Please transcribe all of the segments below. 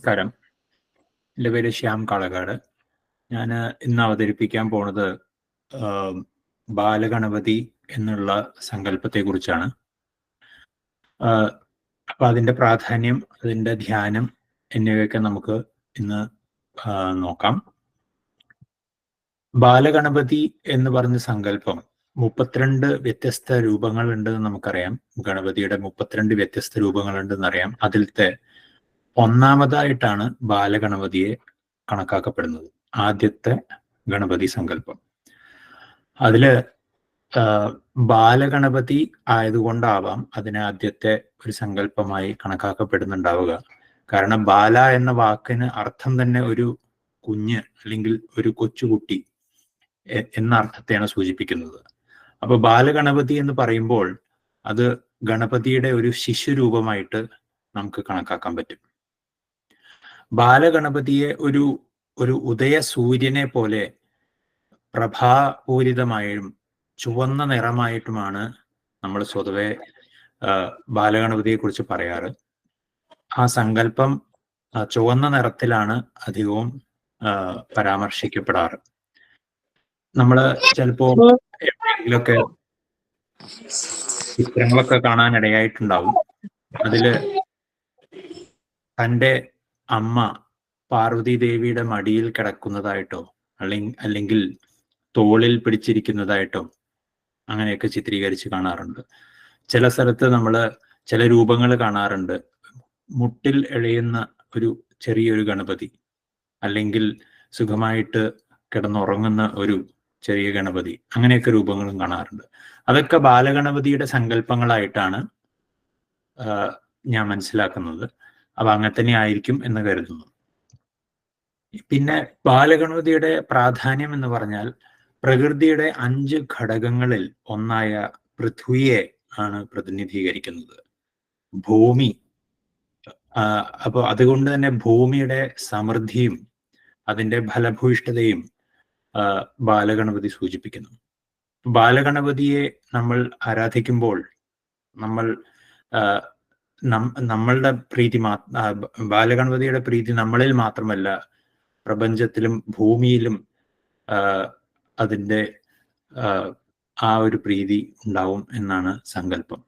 നമസ്കാരം. എന്റെ പേര് ശ്യാം കാളകാട് ഞാൻ ഇന്ന് അവതരിപ്പിക്കാൻ പോണത് ബാലഗണപതി എന്നുള്ള സങ്കല്പത്തെ കുറിച്ചാണ് അപ്പൊ അതിന്റെ പ്രാധാന്യം അതിന്റെ ധ്യാനം എന്നിവയൊക്കെ നമുക്ക് ഇന്ന് നോക്കാം. ബാലഗണപതി എന്ന് പറഞ്ഞ സങ്കല്പം മുപ്പത്തിരണ്ട് വ്യത്യസ്ത രൂപങ്ങളുണ്ടെന്ന് നമുക്കറിയാം. ഗണപതിയുടെ മുപ്പത്തിരണ്ട് വ്യത്യസ്ത രൂപങ്ങളുണ്ടെന്ന് അറിയാം അതിലത്തെ ഒന്നാമതായിട്ടാണ് ബാലഗണപതിയെ കണക്കാക്കപ്പെടുന്നത്. ആദ്യത്തെ ഗണപതി സങ്കല്പം. അതിൽ ബാലഗണപതി ആയതുകൊണ്ടാവാം അതിനെ ആദ്യത്തെ ഒരു സങ്കല്പമായി കണക്കാക്കപ്പെടുന്നുണ്ടാവുക. കാരണം ബാല എന്ന വാക്കിന് അർത്ഥം തന്നെ ഒരു കുഞ്ഞ് അല്ലെങ്കിൽ ഒരു കൊച്ചുകുട്ടി എന്ന അർത്ഥത്തെയാണ് സൂചിപ്പിക്കുന്നത്. അപ്പൊ ബാലഗണപതി എന്ന് പറയുമ്പോൾ അത് ഗണപതിയുടെ ഒരു ശിശുരൂപമായിട്ട് നമുക്ക് കണക്കാക്കാൻ പറ്റും. ബാലഗണപതിയെ ഒരു ഒരു ഉദയ സൂര്യനെ പോലെ പ്രഭാപൂരിതമായും ചുവന്ന നിറമായിട്ടുമാണ് നമ്മൾ സ്വതവേ ബാലഗണപതിയെ കുറിച്ച് പറയാറ്. ആ സങ്കല്പം ചുവന്ന നിറത്തിലാണ് അധികവും പരാമർശിക്കപ്പെടാറ്. നമ്മൾ ചിലപ്പോ എവിടെയെങ്കിലൊക്കെ ചിത്രങ്ങളൊക്കെ കാണാൻ ഇടയായിട്ടുണ്ടാവും അതിൽ തന്റെ അമ്മ പാർവതി ദേവിയുടെ മടിയിൽ കിടക്കുന്നതായിട്ടോ അല്ലെങ്കിൽ തോളിൽ പിടിച്ചിരിക്കുന്നതായിട്ടോ അങ്ങനെയൊക്കെ ചിത്രീകരിച്ച് കാണാറുണ്ട്. ചില സ്ഥലത്ത് നമ്മൾ ചില രൂപങ്ങൾ കാണാറുണ്ട്. മുട്ടിൽ എഴയുന്ന ഒരു ചെറിയൊരു ഗണപതി അല്ലെങ്കിൽ സുഖമായിട്ട് കിടന്നുറങ്ങുന്ന ഒരു ചെറിയ ഗണപതി അങ്ങനെയൊക്കെ രൂപങ്ങളും കാണാറുണ്ട്. അതൊക്കെ ബാലഗണപതിയുടെ സങ്കല്പങ്ങളായിട്ടാണ് ഞാൻ മനസ്സിലാക്കുന്നത്. അപ്പൊ അങ്ങനെ തന്നെ ആയിരിക്കും എന്ന് കരുതുന്നു. പിന്നെ ബാലഗണപതിയുടെ പ്രാധാന്യം എന്ന് പറഞ്ഞാൽ പ്രകൃതിയുടെ അഞ്ച് ഘടകങ്ങളിൽ ഒന്നായ പൃഥ്വിയെ ആണ് പ്രതിനിധീകരിക്കുന്നത്. ഭൂമി അപ്പോൾ അപ്പൊ അതുകൊണ്ട് തന്നെ ഭൂമിയുടെ സമൃദ്ധിയും അതിന്റെ ഫലഭൂയിഷ്ഠതയും ബാലഗണപതി സൂചിപ്പിക്കുന്നു. ബാലഗണപതിയെ നമ്മൾ ആരാധിക്കുമ്പോൾ നമ്മൾ നമ്മളുടെ പ്രീതി ബാലഗണപതിയുടെ പ്രീതി നമ്മളിൽ മാത്രമല്ല പ്രപഞ്ചത്തിലും ഭൂമിയിലും അതിന്റെ ആ, ഒരു പ്രീതി ഉണ്ടാവും എന്നാണ് സങ്കല്പം.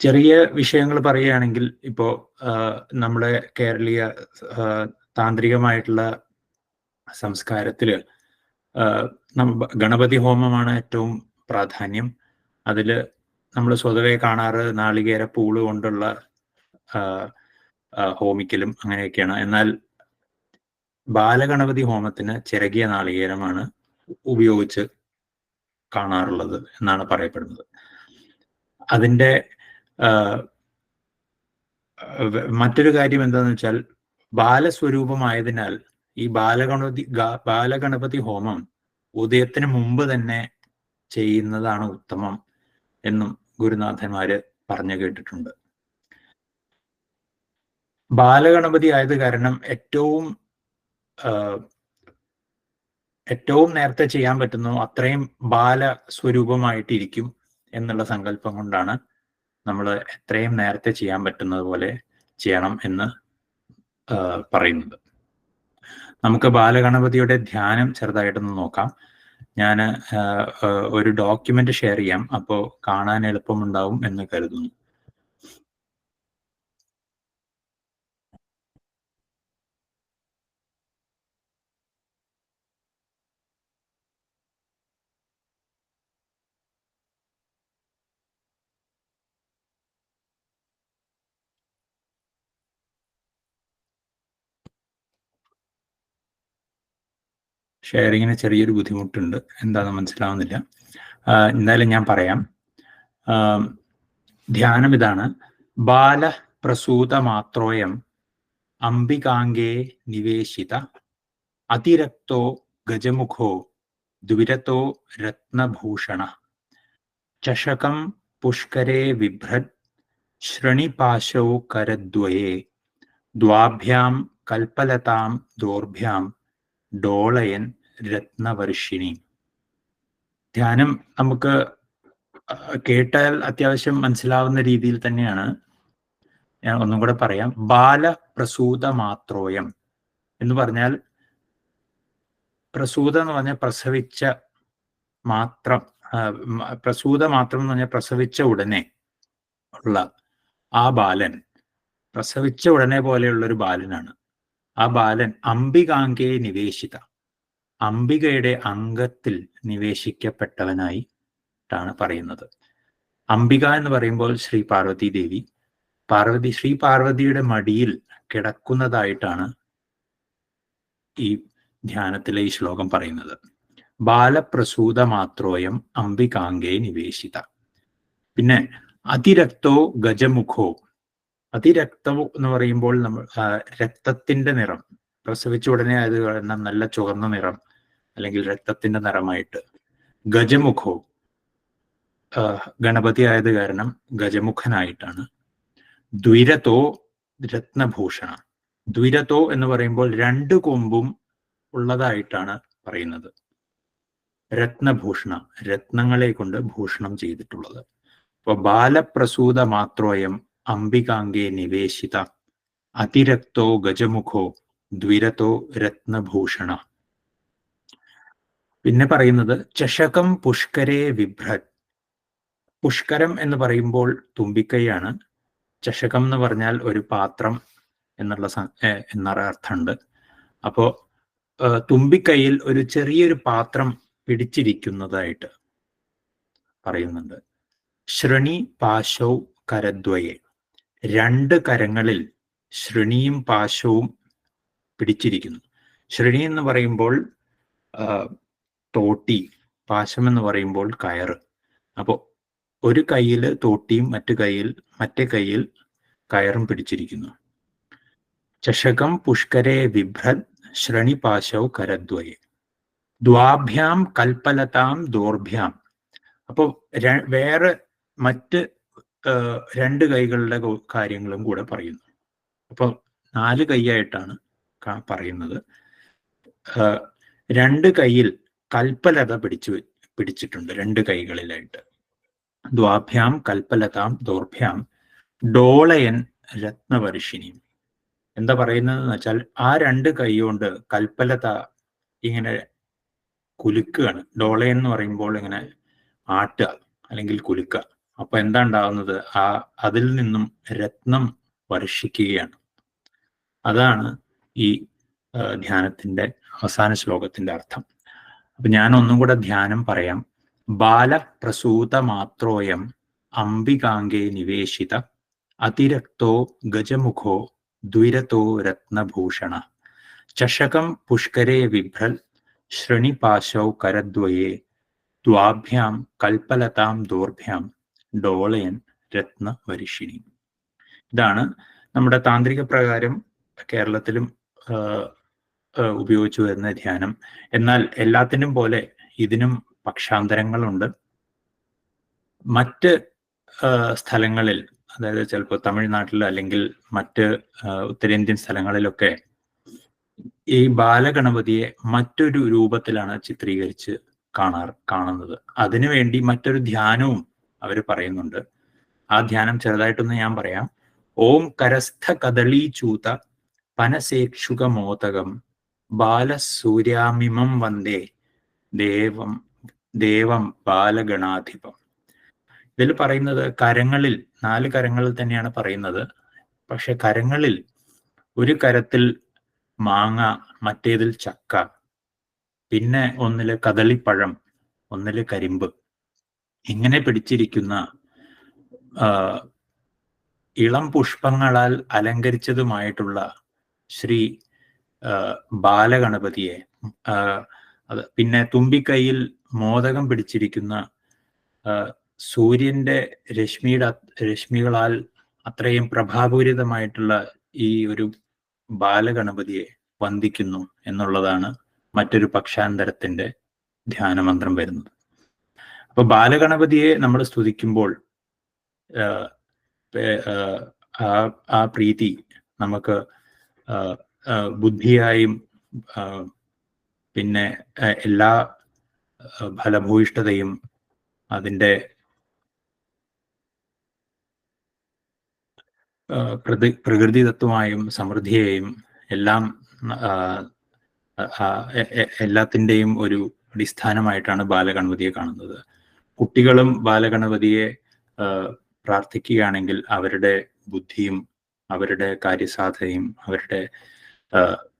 ചെറിയ വിഷയങ്ങൾ പറയുകയാണെങ്കിൽ ഇപ്പോ നമ്മുടെ കേരളീയ താന്ത്രികമായിട്ടുള്ള സംസ്കാരത്തിൽ ആ, ഗണപതി ഹോമമാണ് ഏറ്റവും പ്രാധാന്യം. അതിൽ നമ്മൾ സ്വതവേ കാണാറ് നാളികേര പൂൾ കൊണ്ടുള്ള ഹോമിക്കലും അങ്ങനെയൊക്കെയാണ്. എന്നാൽ ബാലഗണപതി ഹോമത്തിന് ചിരകിയ നാളികേരമാണ് ഉപയോഗിച്ച് കാണാറുള്ളത് എന്നാണ് പറയപ്പെടുന്നത്. അതിന്റെ മറ്റൊരു കാര്യം എന്താണെന്ന് വെച്ചാൽ ബാലസ്വരൂപമായതിനാൽ ഈ ബാലഗണപതി ബാലഗണപതി ഹോമം ഉദയത്തിന് മുമ്പ് തന്നെ ചെയ്യുന്നതാണ് ഉത്തമം എന്നും ഗുരുനാഥന്മാര് പറഞ്ഞു കേട്ടിട്ടുണ്ട്. ബാലഗണപതി ആയത് കാരണം ഏറ്റവും ഏറ്റവും നേരത്തെ ചെയ്യാൻ പറ്റുന്നു അത്രയും ബാല സ്വരൂപമായിട്ടിരിക്കും എന്നുള്ള സങ്കല്പം കൊണ്ടാണ് നമ്മൾ എത്രയും നേരത്തെ ചെയ്യാൻ പറ്റുന്നത് പോലെ ചെയ്യണം എന്ന് പറയുന്നത്. നമുക്ക് ബാലഗണപതിയുടെ ധ്യാനം ചെറുതായിട്ടൊന്ന് നോക്കാം. ഞാൻ ഒരു ഡോക്യുമെന്റ് ഷെയർ ചെയ്യാം. അപ്പോൾ കാണാൻ എളുപ്പമുണ്ടാവും എന്ന് കരുതുന്നു. ഷെയറിങ്ങിന് ചെറിയൊരു ബുദ്ധിമുട്ടുണ്ട്. എന്താണെന്ന് മനസ്സിലാവുന്നില്ല. എന്തായാലും ഞാൻ പറയാം. ധ്യാനം ഇതാണ്. ബാല പ്രസൂത മാത്രോയം അംബികാംഗേ നിവേശിത അതിരക്തോ ഗജമുഖോ ദുരത്തോ രത്നഭൂഷണ ചഷകം പുഷ്കരേ വിഭ്രത് ശ്രണിപാശോ കരദ്വയേ ദ്വാഭ്യാം കൽപ്പലതാം ദോർഭ്യാം ഡോളയൻ രത്നവർഷിണി ധ്യാനം നമുക്ക് കേട്ടാൽ അത്യാവശ്യം മനസ്സിലാവുന്ന രീതിയിൽ തന്നെയാണ്. ഞാൻ ഒന്നും കൂടെ പറയാം. ബാലപ്രസൂത മാത്രോയം എന്ന് പറഞ്ഞാൽ പ്രസൂത എന്ന് പറഞ്ഞാൽ പ്രസവിച്ച മാത്രം പ്രസൂത മാത്രം എന്ന് പറഞ്ഞാൽ പ്രസവിച്ച ഉടനെ ഉള്ള ആ ബാലൻ പ്രസവിച്ച ഉടനെ പോലെയുള്ള ഒരു ബാലനാണ്. ആ ബാലൻ അംബികാംഗയെ നിവേശിത. അംബികയുടെ അംഗത്തിൽ നിവേശിക്കപ്പെട്ടവനായി ാണ് പറയുന്നത്. അംബിക എന്ന് പറയുമ്പോൾ ശ്രീ പാർവതി ദേവി. പാർവതി ശ്രീ പാർവതിയുടെ മടിയിൽ കിടക്കുന്നതായിട്ടാണ് ഈ ധ്യാനത്തിലെ ഈ ശ്ലോകം പറയുന്നത്. ബാലപ്രസൂത മാത്രോയം അംബികാംഗേ നിവേശിത. പിന്നെ അതിരക്തോ ഗജമുഖോ. അതിരക്തം എന്ന് പറയുമ്പോൾ നമ്മൾ രക്തത്തിന്റെ നിറം. പ്രസവിച്ച ഉടനെ അത് നല്ല ചുവന്ന നിറം. അല്ലെങ്കിൽ രക്തത്തിന്റെ നിറമായിട്ട് ഗജമുഖോ ഗണപതി ആയത് കാരണം ഗജമുഖനായിട്ടാണ്. ദ്വിരതോ രത്നഭൂഷണ. ദ്വിരതോ എന്ന് പറയുമ്പോൾ രണ്ട് കൊമ്പും ഉള്ളതായിട്ടാണ് പറയുന്നത്. രത്നഭൂഷണ രത്നങ്ങളെ കൊണ്ട് ഭൂഷണം ചെയ്തിട്ടുള്ളത്. അപ്പൊ ബാലപ്രസൂത മാത്രോയം അംബികാംഗേ നിവേശിത അതിരക്തോ ഗജമുഖോ ദ്വിരതോ രത്നഭൂഷണ. പിന്നെ പറയുന്നത് ചഷകം പുഷ്കരേ വിഭ്രത്. പുഷ്കരം എന്ന് പറയുമ്പോൾ തുമ്പിക്കൈയാണ്. ചഷകം എന്ന് പറഞ്ഞാൽ ഒരു പാത്രം എന്നുള്ള എന്നൊരു അർത്ഥമുണ്ട്. അപ്പോ തുമ്പിക്കൈയിൽ ഒരു ചെറിയൊരു പാത്രം പിടിച്ചിരിക്കുന്നതായിട്ട് പറയുന്നുണ്ട്. ശ്രണി പാശൗ കരദ്വയെ. രണ്ട് കരങ്ങളിൽ ശ്രണിയും പാശവും പിടിച്ചിരിക്കുന്നു. ശ്രണി എന്ന് പറയുമ്പോൾ തോട്ടി പാശം എന്ന് പറയുമ്പോൾ കയറ്. അപ്പോൾ ഒരു കയ്യിൽ തോട്ടിയും മറ്റു കയ്യിൽ മറ്റേ കയ്യിൽ കയറും പിടിച്ചിരിക്കുന്നു. ചഷകം പുഷ്കരെ വിഭ്രത് ശ്രണിപാശൗ കരദ്വയെ. ദ്വാഭ്യാം കൽപ്പലതാം ദോർഭ്യാം. അപ്പോൾ വേറെ മറ്റ് രണ്ട് കൈകളുടെ കാര്യങ്ങളും കൂടെ പറയുന്നു. അപ്പോൾ നാല് കൈയായിട്ടാണ് പറയുന്നത്. രണ്ട് കൈയിൽ കൽപ്പലത പിടിച്ചു പിടിച്ചിട്ടുണ്ട് രണ്ട് കൈകളിലായിട്ട്. ദ്വാഭ്യാം കൽപ്പലതാം ദോർഭ്യാം ഡോളയൻ രത്നവർഷിണി എന്താ പറയുന്നത് വെച്ചാൽ ആ രണ്ട് കൈ കൊണ്ട് കൽപ്പലത ഇങ്ങനെ കുലുക്കുകയാണ്. ഡോളയൻ എന്ന് പറയുമ്പോൾ ഇങ്ങനെ ആട്ടുക അല്ലെങ്കിൽ കുലുക്കുക. അപ്പൊ എന്താ ഉണ്ടാവുന്നത്? ആ അതിൽ നിന്നും രത്നം വർഷിക്കുകയാണ്. അതാണ് ഈ ധ്യാനത്തിന്റെ അവസാന ശ്ലോകത്തിന്റെ അർത്ഥം. അപ്പൊ ഞാൻ ഒന്നും കൂടെ ധ്യാനം പറയാം. ബാലപ്രസൂത മാത്രോയം അംബികാംഗേ നിവേശിത അതിരക്തോ ഗജമുഖോ ദ്വിരതോ രത്നഭൂഷണ ചഷകം പുഷ്കരേ വിഭ്രൽ ശ്രണിപാശൗ കരദ്വയേ ദ്വാഭ്യാം കൽപ്പലതാം ദോർഭ്യാം ഡോളയൻ രത്നവരിഷിണി. ഇതാണ് നമ്മുടെ താന്ത്രിക പ്രകാരം കേരളത്തിലും ഉപയോഗിച്ചു വരുന്ന ധ്യാനം. എന്നാൽ എല്ലാത്തിനും പോലെ ഇതിനും പക്ഷാന്തരങ്ങളുണ്ട്. മറ്റ് സ്ഥലങ്ങളിൽ അതായത് ചിലപ്പോൾ തമിഴ്നാട്ടിൽ അല്ലെങ്കിൽ മറ്റ് ഉത്തരേന്ത്യൻ സ്ഥലങ്ങളിലൊക്കെ ഈ ബാലഗണപതിയെ മറ്റൊരു രൂപത്തിലാണ് ചിത്രീകരിച്ച് കാണാറ് കാണുന്നത്. അതിനുവേണ്ടി മറ്റൊരു ധ്യാനവും അവർ പറയുന്നുണ്ട്. ആ ധ്യാനം ചെറുതായിട്ടൊന്ന് ഞാൻ പറയാം. ഓം കരസ്ഥ കദളീ ചൂത പനസേക്ഷുക മോദകം ബാലസൂര്യാമിമം വന്ദേ ദേവം ദേവം ബാലഗണാധിപം. ഇതിൽ പറയുന്നത് കരങ്ങളിൽ നാല് കരങ്ങളിൽ തന്നെയാണ് പറയുന്നത്. പക്ഷെ കരങ്ങളിൽ ഒരു കരത്തിൽ മാങ്ങ മറ്റേതിൽ ചക്ക പിന്നെ ഒന്നിൽ കദളിപ്പഴം ഒന്നിൽ കരിമ്പ്. ഇങ്ങനെ പിടിച്ചിരിക്കുന്ന ഇളം പുഷ്പങ്ങളാൽ അലങ്കരിച്ചതുമായിട്ടുള്ള ശ്രീ ബാലഗണപതിയെ അത് പിന്നെ തുമ്പിക്കൈയിൽ മോദകം പിടിച്ചിരിക്കുന്ന സൂര്യന്റെ രശ്മിയുടെ രശ്മികളാൽ അത്രയും പ്രഭാപൂരിതമായിട്ടുള്ള ഈ ഒരു ബാലഗണപതിയെ വന്ദിക്കുന്നു എന്നുള്ളതാണ് മറ്റൊരു പക്ഷാന്തരത്തിന്റെ ധ്യാനമന്ത്രം വരുന്നത്. അപ്പൊ ബാലഗണപതിയെ നമ്മൾ സ്തുതിക്കുമ്പോൾ ആ, പ്രീതി നമുക്ക് ബുദ്ധിയായും പിന്നെ എല്ലാ ഫലഭൂയിഷ്ഠതയും അതിന്റെ പ്രതി പ്രകൃതി തത്വമായും സമൃദ്ധിയെയും എല്ലാം എല്ലാത്തിന്റെയും ഒരു അടിസ്ഥാനമായിട്ടാണ് ബാലഗണപതിയെ കാണുന്നത്. കുട്ടികളും ബാലഗണപതിയെ പ്രാർത്ഥിക്കുകയാണെങ്കിൽ അവരുടെ ബുദ്ധിയും അവരുടെ കാര്യസാധനയും അവരുടെ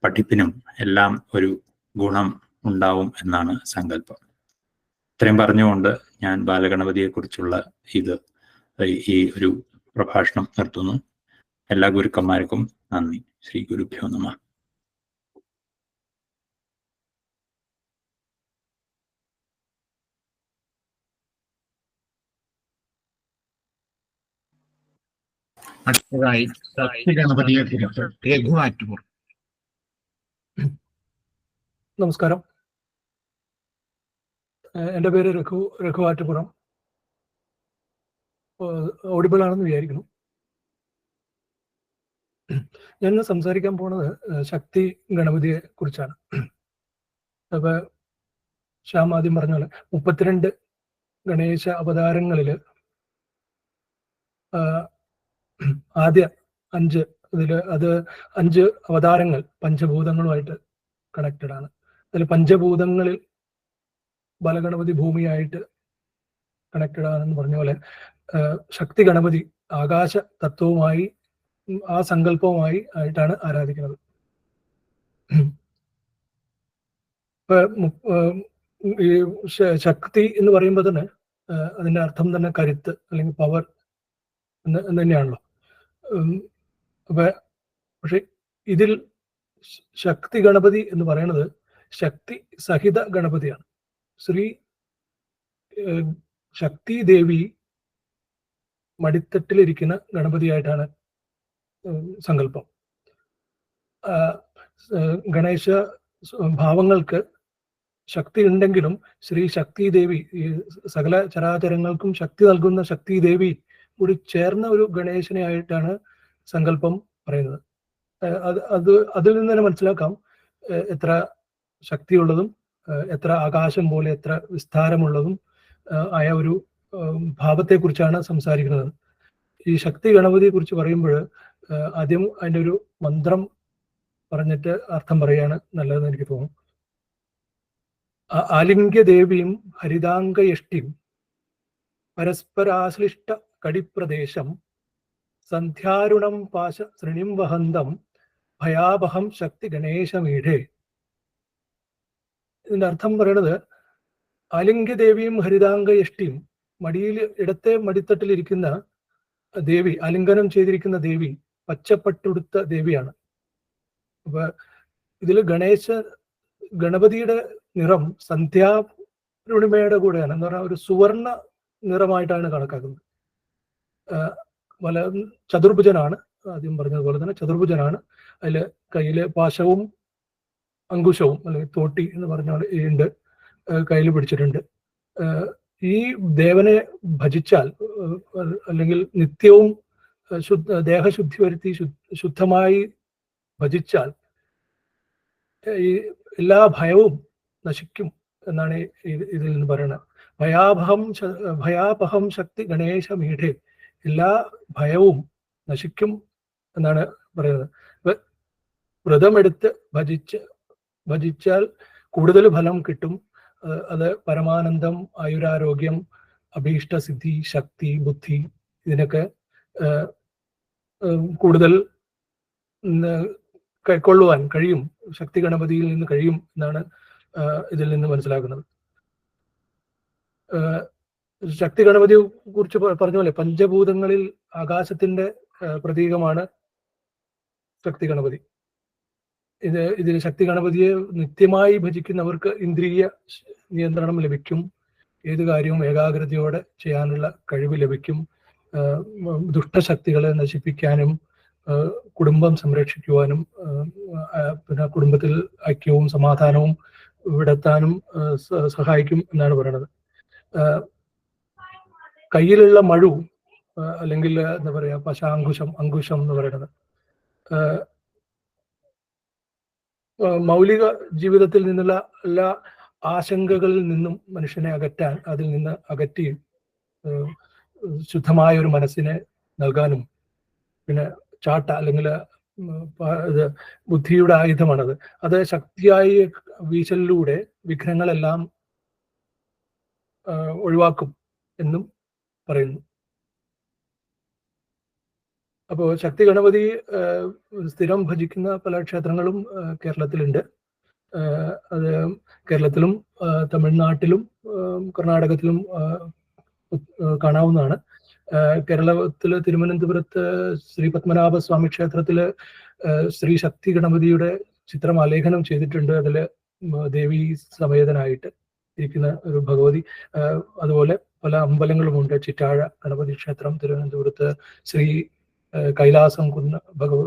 പഠിപ്പിനും എല്ലാം ഒരു ഗുണം ഉണ്ടാവും എന്നാണ് സങ്കല്പം. ഇത്രയും പറഞ്ഞുകൊണ്ട് ഞാൻ ബാലഗണപതിയെക്കുറിച്ചുള്ള ഇത് ഈ ഒരു പ്രഭാഷണം നിർത്തുന്നു. എല്ലാ ഗുരുക്കന്മാർക്കും നന്ദി. ശ്രീ ഗുരുഭ്യോ നമ. അടുത്തതായി ഗണപതിയെ കുറിച്ച് രഘുവാറ്റുപുർ നമസ്കാരം. എന്റെ പേര് രഘു രഘുവാറ്റുപുറം ഓഡിബിൾ ആണെന്ന് വിചാരിക്കുന്നു. ഞാൻ ഇന്ന് സംസാരിക്കാൻ പോണത് ശക്തി ഗണപതിയെ കുറിച്ചാണ്. അപ്പൊ ശ്യാം ആദ്യം പറഞ്ഞ പോലെ മുപ്പത്തിരണ്ട് ഗണേശ അവതാരങ്ങളിൽ ആദ്യ അഞ്ച് ഇതിൽ അത് അഞ്ച് അവതാരങ്ങൾ പഞ്ചഭൂതങ്ങളുമായിട്ട് കണക്റ്റഡ് ആണ്. അതിൽ പഞ്ചഭൂതങ്ങളിൽ ബലഗണപതി ഭൂമിയായിട്ട് കണക്റ്റഡ് ആണെന്ന് പറഞ്ഞ പോലെ ശക്തി ഗണപതി ആകാശ തത്വവുമായി ആ സങ്കല്പവുമായി ആയിട്ടാണ് ആരാധിക്കുന്നത്. ഈ ശക്തി എന്ന് പറയുമ്പോൾ തന്നെ അതിന്റെ അർത്ഥം തന്നെ കരുത്ത് അല്ലെങ്കിൽ പവർ എന്ന് തന്നെയാണല്ലോ. പക്ഷെ ഇതിൽ ശക്തി ഗണപതി എന്ന് പറയുന്നത് ശക്തി സഹിത ഗണപതിയാണ്. ശ്രീ ശക്തി ദേവി മടിത്തട്ടിലിരിക്കുന്ന ഗണപതിയായിട്ടാണ് സങ്കല്പം. ഗണേശ ഭാവങ്ങൾക്ക് ശക്തി ഉണ്ടെങ്കിലും ശ്രീ ശക്തി ദേവി സകല ചരാചരങ്ങൾക്കും ശക്തി നൽകുന്ന ശക്തി ദേവി കൂടി ചേർന്ന ഒരു ഗണേശനെ ആയിട്ടാണ് സങ്കല്പം പറയുന്നത്. അത് അത് അതിൽ നിന്ന് തന്നെ മനസ്സിലാക്കാം എത്ര ശക്തിയുള്ളതും എത്ര ആകാശം പോലെ എത്ര വിസ്താരമുള്ളതും ആയ ഒരു ഭാവത്തെക്കുറിച്ചാണ് സംസാരിക്കുന്നത്. ഈ ശക്തി ഗണപതിയെ കുറിച്ച് പറയുമ്പോൾ ആദ്യം അതിന്റെ ഒരു മന്ത്രം പറഞ്ഞിട്ട് അർത്ഥം പറയാണ് നല്ലതെന്ന് എനിക്ക് തോന്നുന്നു. ആലിംഗ്യദേവിയും ഹരിതാംഗയഷ്ടിയും പരസ്പരാശ്ലിഷ്ട കടിപ്രദേശം സന്ധ്യാരുണം പാശ ശ്രീണിം വഹന്തം ഭയാവഹം ശക്തി ഗണേശമീഠേ ഇതിന്റെ അർത്ഥം പറയണത് ആലിംഗ്യദേവിയും ഹരിതാംഗയഷ്ടിയും മടിയിൽ ഇടത്തെ മടിത്തട്ടിലിരിക്കുന്ന ദേവി അലിംഗനം ചെയ്തിരിക്കുന്ന ദേവി പച്ചപ്പട്ടുടുത്ത ദേവിയാണ്. അപ്പൊ ഇതിൽ ഗണേശ ഗണപതിയുടെ നിറം സന്ധ്യാരുണിമയുടെ കൂടെയാണ്. എന്ന് പറഞ്ഞാൽ ഒരു സുവർണ നിറമായിട്ടാണ് കണക്കാക്കുന്നത്. വല ചതുർഭുജനാണ്. ആദ്യം പറഞ്ഞതുപോലെ തന്നെ ചതുർഭുജനാണ്. അതിൽ കയ്യിൽ പാശവും അങ്കുശവും അല്ലെങ്കിൽ തോട്ടി എന്ന് പറഞ്ഞ ഉണ്ട്. കയ്യിൽ പിടിച്ചിട്ടുണ്ട്. ഈ ദേവനെ ഭജിച്ചാൽ അല്ലെങ്കിൽ നിത്യവും ശുദ്ധ ദേഹശുദ്ധി വരുത്തി ശുദ്ധമായി ഭജിച്ചാൽ ഈ എല്ലാ ഭയവും നശിക്കും എന്നാണ് ഇതിൽ നിന്ന് പറയുന്നത്. ഭയാപഹം ഭയാപഹം ശക്തി ഗണേശ മീഠേ എല്ലാ ഭയവും നശിക്കും എന്നാണ് പറയുന്നത്. വ്രതമെടുത്ത് ഭജിച്ച് ഭജിച്ചാൽ കൂടുതൽ ഫലം കിട്ടും. അത് പരമാനന്ദം ആയുരാരോഗ്യം അഭീഷ്ടസിദ്ധി ശക്തി ബുദ്ധി ഇതിനൊക്കെ കൂടുതൽ കൈക്കൊള്ളുവാൻ കഴിയും. ശക്തി ഗണപതിയിൽ നിന്ന് കഴിയും എന്നാണ് ഇതിൽ നിന്ന് മനസ്സിലാക്കുന്നത്. ശക്തി ഗണപതിയെ കുറിച്ച് പറഞ്ഞ പോലെ പഞ്ചഭൂതങ്ങളിൽ ആകാശത്തിന്റെ പ്രതീകമാണ് ശക്തി ഗണപതി. ഇത് ഇതിൽ ശക്തി ഗണപതിയെ നിത്യമായി ഭജിക്കുന്നവർക്ക് ഇന്ദ്രിയ നിയന്ത്രണം ലഭിക്കും. ഏത് കാര്യവും ഏകാഗ്രതയോടെ ചെയ്യാനുള്ള കഴിവ് ലഭിക്കും. ദുഷ്ടശക്തികളെ നശിപ്പിക്കാനും കുടുംബം സംരക്ഷിക്കുവാനും പിന്നെ കുടുംബത്തിൽ ഐക്യവും സമാധാനവും വിടത്താനും സഹായിക്കും എന്നാണ് പറയുന്നത്. കയ്യിലുള്ള മഴു അല്ലെങ്കിൽ എന്താ പറയാ പശാങ്കുശം അങ്കുശം എന്ന് പറയുന്നത്. മൗലിക ജീവിതത്തിൽ നിന്നുള്ള എല്ലാ ആശങ്കകളിൽ നിന്നും മനുഷ്യനെ അകറ്റാൻ അതിൽ നിന്ന് അകറ്റി ശുദ്ധമായ ഒരു മനസ്സിനെ നൽകാനും പിന്നെ ചാട്ട അല്ലെങ്കിൽ ബുദ്ധിയുടെ ആയുധമാണത്. അത് ശക്തിയായി വീശലിലൂടെ വിഘ്നങ്ങളെല്ലാം ഒഴിവാക്കും എന്നും പറയുന്നു. അപ്പോൾ ശക്തി ഗണപതി സ്ഥിരം ഭജിക്കുന്ന പല ക്ഷേത്രങ്ങളും കേരളത്തിലുണ്ട്. അത് കേരളത്തിലും തമിഴ്നാട്ടിലും കർണാടകത്തിലും കാണാവുന്നതാണ്. കേരളത്തിലെ കേരളത്തിൽ തിരുവനന്തപുരത്ത് ശ്രീ പത്മനാഭ സ്വാമി ക്ഷേത്രത്തിൽ ശ്രീ ശക്തി ഗണപതിയുടെ ചിത്രം ആലേഖനം ചെയ്തിട്ടുണ്ട്. അതിൽ ദേവി സമേതനായിട്ട് ഇരിക്കുന്ന ഒരു ഭഗവതി. അതുപോലെ പല അമ്പലങ്ങളുമുണ്ട്. ചിറ്റാഴ ഗണപതി ക്ഷേത്രം തിരുവനന്തപുരത്ത് ശ്രീ കൈലാസം കുന്ന ഭഗവ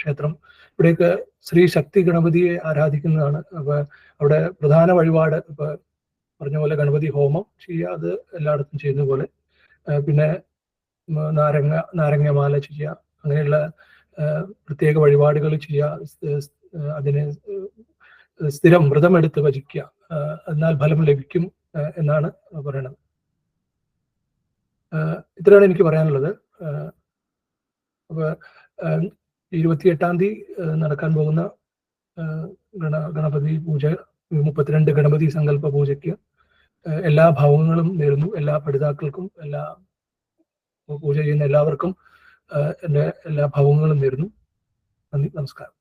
ക്ഷേത്രം. ഇവിടെയൊക്കെ ശ്രീ ശക്തി ഗണപതിയെ ആരാധിക്കുന്നതാണ്. അപ്പൊ അവിടെ പ്രധാന വഴിപാട് ഇപ്പൊ പറഞ്ഞ പോലെ ഗണപതി ഹോമം ചെയ്യുക അത് എല്ലായിടത്തും ചെയ്യുന്ന പോലെ. പിന്നെ നാരങ്ങ നാരങ്ങമാല ചെയ്യുക അങ്ങനെയുള്ള പ്രത്യേക വഴിപാടുകൾ ചെയ്യുക അതിന് സ്ഥിരം വ്രതമെടുത്ത് ഭജിക്കുക എന്നാൽ ഫലം ലഭിക്കും എന്നാണ് പറയുന്നത്. ഇത്രയാണ് എനിക്ക് പറയാനുള്ളത്. അപ്പോൾ ഇരുപത്തിയെട്ടാം തീയതി നടക്കാൻ പോകുന്ന ഗണ ഗണപതി പൂജ മുപ്പത്തിരണ്ട് ഗണപതി സങ്കല്പ പൂജയ്ക്ക് എല്ലാ ഭാവങ്ങളും നേരുന്നു. എല്ലാ പഠിതാക്കൾക്കും എല്ലാ പൂജ ചെയ്യുന്ന എല്ലാവർക്കും എന്റെ എല്ലാ ഭാവങ്ങളും നേരുന്നു. നന്ദി നമസ്കാരം.